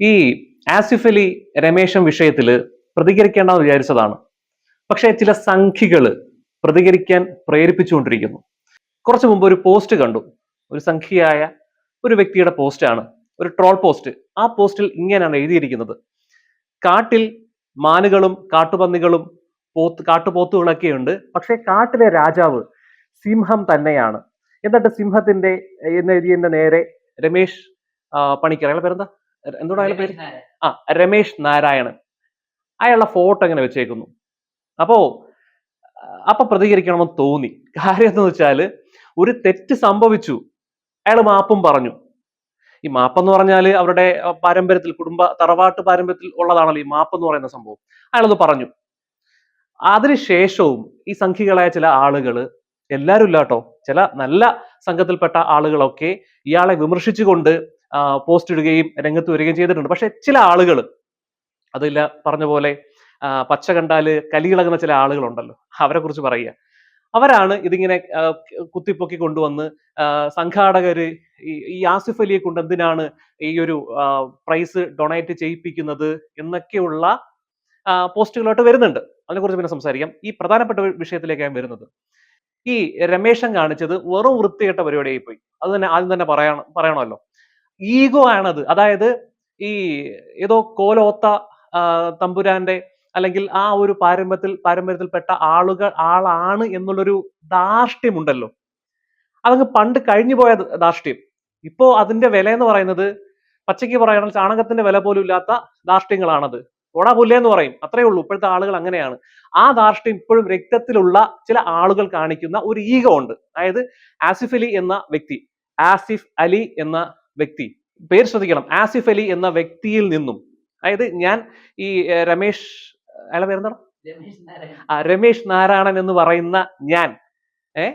ഈ ആസിഫലി രമേശം വിഷയത്തിൽ പ്രതികരിക്കേണ്ടെന്ന് വിചാരിച്ചതാണ്. പക്ഷേ ചില സംഖ്യകൾ പ്രതികരിക്കാൻ പ്രേരിപ്പിച്ചുകൊണ്ടിരിക്കുന്നു. കുറച്ചു മുമ്പ് ഒരു പോസ്റ്റ് കണ്ടു. ഒരു സംഖ്യയായ ഒരു വ്യക്തിയുടെ പോസ്റ്റാണ്. ഒരു ട്രോൾ പോസ്റ്റ്. ആ പോസ്റ്റിൽ ഇങ്ങനെയാണ് എഴുതിയിരിക്കുന്നത്. കാട്ടിൽ മാനുകളും കാട്ടുപന്നികളും പോത്ത് കാട്ടുപോത്തുകളൊക്കെ ഉണ്ട് പക്ഷേ കാട്ടിലെ രാജാവ് സിംഹം തന്നെയാണ്. എന്നിട്ട് സിംഹത്തിന്റെ എന്ന് എഴുതിയതിന്റെ നേരെ രമേശ് പണിക്കർ. പേരെന്താ? എന്തുകൊണ്ട് അയാളുടെ പേര്? ആ രമേശ് നാരായണൻ. അയാളുടെ ഫോട്ടോ ഇങ്ങനെ വെച്ചേക്കുന്നു. അപ്പോ അപ്പൊ പ്രതികരിക്കണമെന്ന് തോന്നി. കാര്യം എന്ന് വെച്ചാൽ ഒരു തെറ്റ് സംഭവിച്ചു. അയാൾ മാപ്പും പറഞ്ഞു. ഈ മാപ്പെന്ന് പറഞ്ഞാൽ അവരുടെ പാരമ്പര്യത്തിൽ കുടുംബ തറവാട്ട് പാരമ്പര്യത്തിൽ ഉള്ളതാണല്ലോ ഈ മാപ്പ് എന്ന് പറയുന്ന സംഭവം. അയാളത് പറഞ്ഞു. അതിനുശേഷവും ഈ സംഖ്യകളായ ചില ആളുകൾ എല്ലാവരും ഇല്ല കേട്ടോ ചില നല്ല സംഘത്തിൽപ്പെട്ട ആളുകളൊക്കെ ഇയാളെ വിമർശിച്ചുകൊണ്ട് പോസ്റ്റ് ഇടുകയും രംഗത്ത് വരികയും ചെയ്തിട്ടുണ്ട്. പക്ഷെ ചില ആളുകൾ അതില്ല പറഞ്ഞ പോലെ പച്ച കണ്ടാൽ കലിയിളകുന്ന ചില ആളുകളുണ്ടല്ലോ അവരെ കുറിച്ച് പറയുക. അവരാണ് ഇതിങ്ങനെ കുത്തിപ്പൊക്കി കൊണ്ടുവന്ന് സംഘാടകര് ഈ ആസിഫ് അലിയെ കൊണ്ട് എന്തിനാണ് ഈ ഒരു പ്രൈസ് ഡൊണേറ്റ് ചെയ്യിപ്പിക്കുന്നത് എന്നൊക്കെയുള്ള പോസ്റ്റുകളായിട്ട് വരുന്നുണ്ട്. അതിനെക്കുറിച്ച് പിന്നെ സംസാരിക്കാം. ഈ പ്രധാനപ്പെട്ട വിഷയത്തിലേക്ക് വിഷയത്തിലേക്കാണ് വരുന്നത്. ഈ രമേശൻ കാണിച്ചത് വെറും വൃത്തികെട്ട പരിപാടിയായി പോയി അത് തന്നെ ആദ്യം തന്നെ പറയണം പറയണമല്ലോ. ഈഗോ ആണത്. അതായത് ഈ ഏതോ കോലോത്ത തമ്പുരാന്റെ അല്ലെങ്കിൽ ആ ഒരു പാരമ്പര്യത്തിൽ പാരമ്പര്യത്തിൽപ്പെട്ട ആളുകൾ ആളാണ് എന്നുള്ളൊരു ധാർഷ്ട്യമുണ്ടല്ലോ. അതങ്ങ് പണ്ട് കഴിഞ്ഞു പോയ ധാർഷ്ട്യം. ഇപ്പോ അതിന്റെ വില എന്ന് പറയുന്നത് പച്ചയ്ക്ക് പറയുകയാണെങ്കിൽ ചാണകത്തിന്റെ വില പോലും ഇല്ലാത്ത ധാർഷ്ട്യങ്ങളാണത്. ഓടാ പുല്ലേന്ന് പറയും. അത്രേ ഉള്ളൂ. ഇപ്പോഴത്തെ ആളുകൾ അങ്ങനെയാണ്. ആ ധാർഷ്ട്യം ഇപ്പോഴും രക്തത്തിലുള്ള ചില ആളുകൾ കാണിക്കുന്ന ഒരു ഈഗോ ഉണ്ട്. അതായത് ആസിഫ് അലി എന്ന വ്യക്തി. ആസിഫ് അലി എന്ന വ്യക്തി. പേര് ശ്രദ്ധിക്കണം. ആസിഫ് അലി എന്ന വ്യക്തിയിൽ നിന്നും. അതായത് ഞാൻ ഈ രമേഷ് രമേശ് അയാളെ പേരെന്താണ്? ആ രമേശ് നാരായണൻ എന്ന് പറയുന്ന ഞാൻ ഏ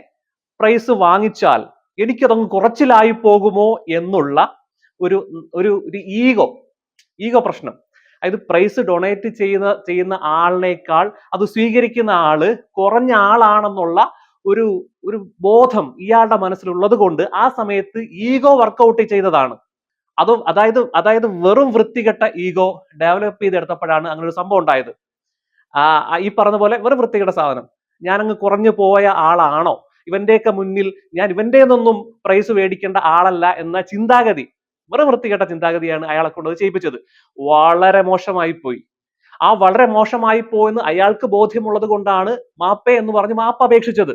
പ്രൈസ് വാങ്ങിച്ചാൽ എനിക്കതങ്ങ് കുറച്ചിലായി പോകുമോ എന്നുള്ള ഒരു ഒരു ഒരു ഈഗോ ഈഗോ പ്രശ്നം. അതായത് പ്രൈസ് ഡൊണേറ്റ് ചെയ്യുന്ന ചെയ്യുന്ന ആളിനേക്കാൾ അത് സ്വീകരിക്കുന്ന ആൾ കുറഞ്ഞ ആളാണെന്നുള്ള ഒരു ഒരു ബോധം ഇയാളുടെ മനസ്സിലുള്ളത് കൊണ്ട് ആ സമയത്ത് ഈഗോ വർക്കൗട്ട് ചെയ്തതാണ്. അതും അതായത് അതായത് വെറും വൃത്തികെട്ട ഈഗോ ഡെവലപ്പ് ചെയ്തെടുത്തപ്പോഴാണ് അങ്ങനെ ഒരു സംഭവം ഉണ്ടായത്. ഈ പറഞ്ഞ പോലെ വെറും വൃത്തികെട്ട സാധനം. ഞാൻ അങ്ങ് കുറഞ്ഞു പോയ ആളാണോ? ഇവന്റെയൊക്കെ മുന്നിൽ ഞാൻ ഇവന്റെ നിന്നൊന്നും പ്രൈസ് മേടിക്കേണ്ട ആളല്ല എന്ന ചിന്താഗതി. വെറും വൃത്തികെട്ട ചിന്താഗതിയാണ് അയാളെ കൊണ്ടത് ചെയ്യിപ്പിച്ചത്. വളരെ മോശമായി പോയി. ആ വളരെ മോശമായി പോയെന്ന് അയാൾക്ക് ബോധ്യമുള്ളത് കൊണ്ടാണ് മാപ്പേ എന്ന് പറഞ്ഞ് മാപ്പ് അപേക്ഷിച്ചത്.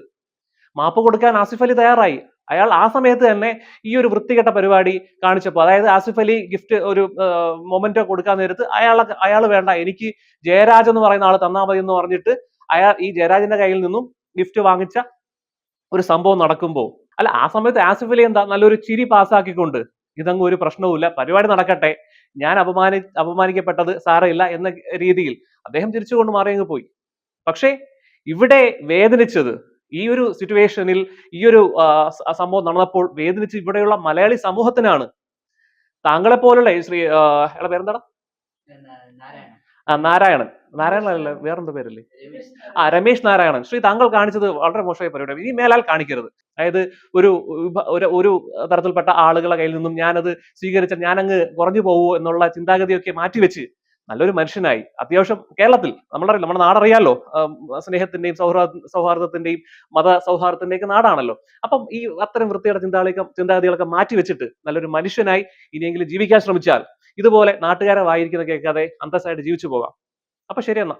മാപ്പ് കൊടുക്കാൻ ആസിഫ് അലി തയ്യാറായി. അയാൾ ആ സമയത്ത് തന്നെ ഈ ഒരു വൃത്തികെട്ട പരിപാടി കാണിച്ചപ്പോൾ അതായത് ആസിഫ് അലി ഗിഫ്റ്റ് ഒരു മൊമെന്റോ കൊടുക്കാൻ നേരത്ത് അയാൾ അയാൾ വേണ്ട എനിക്ക് ജയരാജ് എന്ന് പറയുന്ന ആൾ തന്നാൽ മതി എന്ന് പറഞ്ഞിട്ട് അയാൾ ഈ ജയരാജിന്റെ കയ്യിൽ നിന്നും ഗിഫ്റ്റ് വാങ്ങിച്ച ഒരു സംഭവം നടക്കുമ്പോൾ അല്ല ആ സമയത്ത് ആസിഫ് അലി എന്താ നല്ലൊരു ചിരി പാസ്സാക്കിക്കൊണ്ട് ഇതങ്ങ് ഒരു പ്രശ്നവുമില്ല പരിപാടി നടക്കട്ടെ ഞാൻ അപമാനി അപമാനിക്കപ്പെട്ടത് സാരമില്ല എന്ന രീതിയിൽ അദ്ദേഹം തിരിച്ചുകൊണ്ട് മാറിയങ്ങ് പോയി. പക്ഷേ ഇവിടെ വേദനിച്ചത് ഈ ഒരു സിറ്റുവേഷനിൽ ഈ ഒരു സംഭവം നടന്നപ്പോൾ വേദനിച്ച് ഇവിടെയുള്ള മലയാളി സമൂഹത്തിനാണ്. താങ്കളെ പോലുള്ള ശ്രീ അയാളെ പേരെന്താണ്? ആ, നാരായണൻ. നാരായണൻ അല്ല വേറെന്താ പേരല്ലേ? ആ രമേശ് നാരായണൻ. ശ്രീ താങ്കൾ കാണിച്ചത് വളരെ മോശമായി പരിപാടി ഇനി മേലാൽ കാണിക്കരുത്. അതായത് ഒരു ഒരു തരത്തിൽപ്പെട്ട ആളുകളെ കയ്യിൽ നിന്നും ഞാനത് സ്വീകരിച്ച ഞാനങ്ങ് കുറഞ്ഞു പോവോ എന്നുള്ള ചിന്താഗതിയൊക്കെ മാറ്റിവെച്ച് നല്ലൊരു മനുഷ്യനായി. അത്യാവശ്യം കേരളത്തിൽ നമ്മളറിയില്ല നമ്മുടെ നാടറിയാലോ? സ്നേഹത്തിന്റെയും സൗഹാർദ്ദ സൗഹാർദ്ദത്തിന്റെയും മത സൗഹാർദ്ദത്തിന്റെയും ഒക്കെ നാടാണല്ലോ. അപ്പം ഈ അത്തരം വൃത്തിയുടെ ചിന്താളിക ചിന്താഗതികളൊക്കെ മാറ്റി വെച്ചിട്ട് നല്ലൊരു മനുഷ്യനായി ഇനിയെങ്കിലും ജീവിക്കാൻ ശ്രമിച്ചാൽ ഇതുപോലെ നാട്ടുകാരെ വായിരിക്കുന്ന കേൾക്കാതെ അന്തസ്സായിട്ട് ജീവിച്ചു പോകാം. അപ്പൊ ശരി എന്നാ.